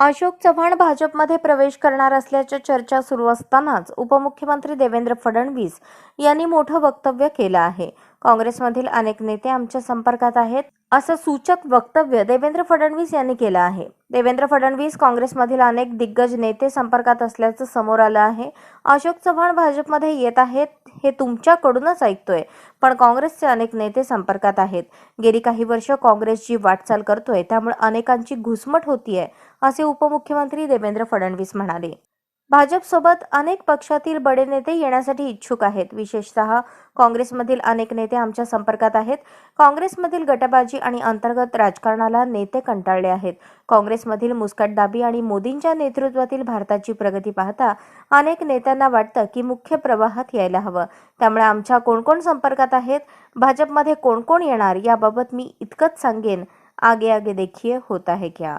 अशोक चव्हाण भाजपमध्ये प्रवेश करणार असल्याच्या चर्चा सुरू असतानाच उपमुख्यमंत्री देवेंद्र फडणवीस यांनी मोठं वक्तव्य केलं आहे. काँग्रेसमधील अनेक नेते आमच्या संपर्कात आहेत असं सूचक वक्तव्य देवेंद्र फडणवीस यांनी केलं आहे. देवेंद्र फडणवीस काँग्रेसमधील अनेक दिग्गज नेते संपर्कात असल्याचं समोर आलं आहे. अशोक चव्हाण भाजपमध्ये येत आहेत हे तुमच्याकडूनच ऐकतोय. पण काँग्रेसचे अनेक नेते संपर्कात आहेत. गेली काही वर्ष काँग्रेस जी वाटचाल करतोय त्यामुळे अनेकांची घुसमट होतीये असे उपमुख्यमंत्री देवेंद्र फडणवीस म्हणाले. भाजपसोबत अनेक पक्षातील बडे नेते येण्यासाठी इच्छुक आहेत. विशेषतः काँग्रेसमधील अनेक नेते आमच्या संपर्कात आहेत. काँग्रेसमधील गटबाजी आणि अंतर्गत राजकारणाला नेते कंटाळले आहेत. काँग्रेसमधील मुस्कटदाबी आणि मोदींच्या नेतृत्वातील भारताची प्रगती पाहता अनेक नेत्यांना वाटतं की मुख्य प्रवाहात यायला हवं. त्यामुळे आमच्या कोण कोण संपर्कात आहेत? भाजपमध्ये कोण कोण येणार? याबाबत मी इतकंच सांगेन. आगे आगे देखिए होता है क्या?